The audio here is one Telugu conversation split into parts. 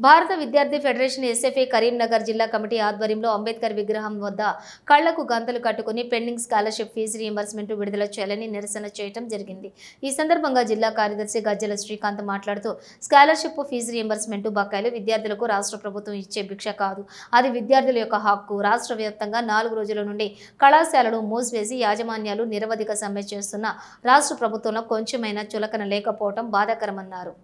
భారత విద్యార్థి ఫెడరేషన్ ఎస్ఎఫ్ఏ కరీంనగర్ జిల్లా కమిటీ ఆధ్వర్యంలో అంబేద్కర్ విగ్రహం వద్ద కళ్ళకు గంతలు కట్టుకుని పెండింగ్ స్కాలర్షిప్ ఫీజు రీయింబర్స్మెంట్ విడుదల చేయాలని నిరసన చేయడం జరిగింది. ఈ సందర్భంగా జిల్లా కార్యదర్శి గజ్జల శ్రీకాంత్ మాట్లాడుతూ స్కాలర్షిప్ ఫీజు రీయింబర్స్మెంట్ బకాయిలు విద్యార్థులకు రాష్ట్ర ప్రభుత్వం ఇచ్చే భిక్ష కాదు. అది విద్యార్థుల యొక్క హక్కు. రాష్ట్ర వ్యాప్తంగా నాలుగు రోజుల నుండి కళాశాలలు మూసివేసి యాజమాన్యాలు నిరవధిక సమ్మె చేస్తున్న రాష్ట్ర ప్రభుత్వంలో కొంచెమైనా చులకన లేకపోవడం బాధాకరమన్నారు.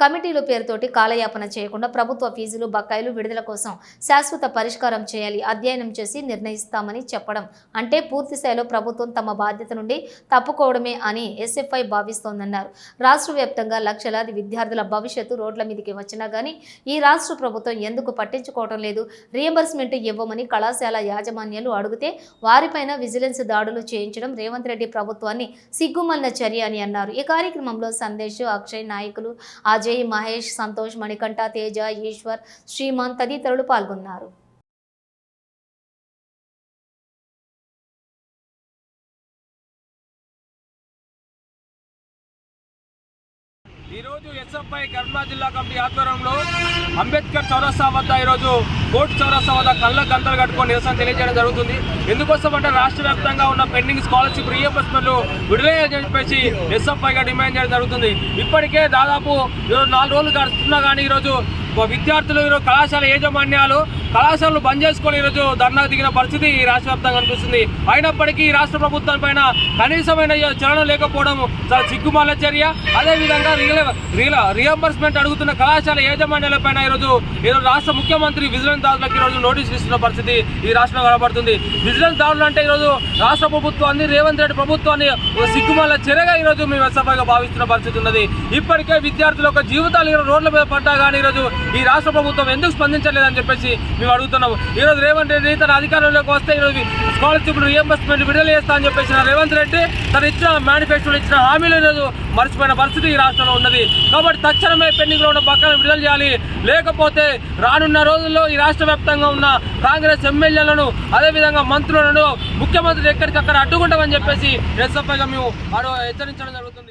కమిటీలు పేరుతోటి కాలయాపన చేయకుండా ప్రభుత్వ ఫీజులు బకాయిలు విడుదల కోసం శాశ్వత పరిష్కారం చేయాలి అధ్యయనం చేసి నిర్ణయిస్తామని చెప్పడం. అంటే పూర్తి స్థాయిలో ప్రభుత్వం తమ బాధ్యత నుండి తప్పుకోవడమే అని ఎస్ఎఫ్ఐ భావిస్తోందన్నారు. రాష్ట్ర వ్యాప్తంగా లక్షలాది విద్యార్థుల భవిష్యత్తు రోడ్ల మీదకి వచ్చినా కానీ ఈ రాష్ట్ర ప్రభుత్వం ఎందుకు పట్టించుకోవడం లేదు? రియంబర్స్మెంట్ ఇవ్వమని కళాశాల యాజమాన్యాలు అడిగితే వారిపైన విజిలెన్స్ దాడులు చేయించడం రేవంత్ రెడ్డి ప్రభుత్వాన్ని సిగ్గుమన్న చర్య అని అన్నారు. ఈ కార్యక్రమంలో సందేశ్ అక్షయ్ నాయకులు అజయ్ మహేష్ సంతోష్ మణికంఠ తేజ ఈశ్వర్ శ్రీమాన్ తదితరులు పాల్గొన్నారు. ఈరోజు ఎస్ఎఫ్ఐ కర్నూలు జిల్లా కమిటీ ఆధ్వర్యంలో అంబేద్కర్ చౌరస్తా వద్ద ఈరోజు కోర్టు చౌరస్తా వద్ద కళ్ళ గంటలు కట్టుకొని నిరసన తెలియజేయడం జరుగుతుంది. ఎందుకోసం అంటే రాష్ట్ర వ్యాప్తంగా ఉన్న పెండింగ్ స్కాలర్షిప్ రీఎంబర్స్మెంట్లు విడుదలని చెప్పేసి ఎస్ఎఫ్ఐగా డిమాండ్ చేయడం జరుగుతుంది. ఇప్పటికే దాదాపు నాలుగు రోజులు గడుస్తున్నా కానీ ఈరోజు విద్యార్థులు ఈరోజు కళాశాల యాజమాన్యాలు కళాశాలలు బంద్ చేసుకొని ఈరోజు ధర్నాకు దిగిన పరిస్థితి ఈ రాష్ట్ర వ్యాప్తంగా కనిపిస్తుంది. అయినప్పటికీ ఈ రాష్ట్ర ప్రభుత్వం పైన కనీసమైన చలనం లేకపోవడం చాలా సిగ్గుమాల చర్య. అదేవిధంగా రియల్ రియల్ రియంబర్స్మెంట్ అడుగుతున్న కళాశాల యాజమాన్యాల పైన ఈరోజు ఈరోజు రాష్ట్ర ముఖ్యమంత్రి విజిలెన్స్ దాడులకు ఈరోజు నోటీసులు ఇస్తున్న పరిస్థితి ఈ రాష్ట్రంలో కనబడుతుంది. విజిలెన్స్ దాడులు అంటే ఈరోజు రాష్ట్ర ప్రభుత్వాన్ని రేవంత్ రెడ్డి ప్రభుత్వాన్ని ఒక సిగ్గుమాల చర్యగా ఈరోజు మేము సభగా భావిస్తున్న పరిస్థితి ఉన్నది. ఇప్పటికే విద్యార్థుల యొక్క జీవితాలు ఈరోజు రోడ్ల మీద పడ్డా కానీ ఈరోజు ఈ రాష్ట్ర ప్రభుత్వం ఎందుకు స్పందించలేదని చెప్పేసి మేము అడుగుతున్నాము. ఈరోజు రేవంత్ రెడ్డి తన అధికారంలోకి వస్తే ఈరోజు స్కాలర్షిప్ రియంబర్స్మెంట్ విడుదల చేస్తా అని చెప్పేసి రేవంత్ రెడ్డి తను ఇచ్చిన మేనిఫెస్టోలో ఇచ్చిన హామీలు ఈరోజు మర్చిపోయిన పరిస్థితి ఈ రాష్ట్రంలో ఉన్నది. కాబట్టి తక్షణమే పెండింగ్లో ఉన్న పక్కన విడుదల చేయాలి. లేకపోతే రానున్న రోజుల్లో ఈ రాష్ట్ర వ్యాప్తంగా ఉన్న కాంగ్రెస్ ఎమ్మెల్యేలను అదేవిధంగా మంత్రులను ముఖ్యమంత్రి ఎక్కడికక్కడ అడ్డుకుంటామని చెప్పేసి ఎస్ఎఫ్ఐగా మేము హెచ్చరించడం జరుగుతుంది.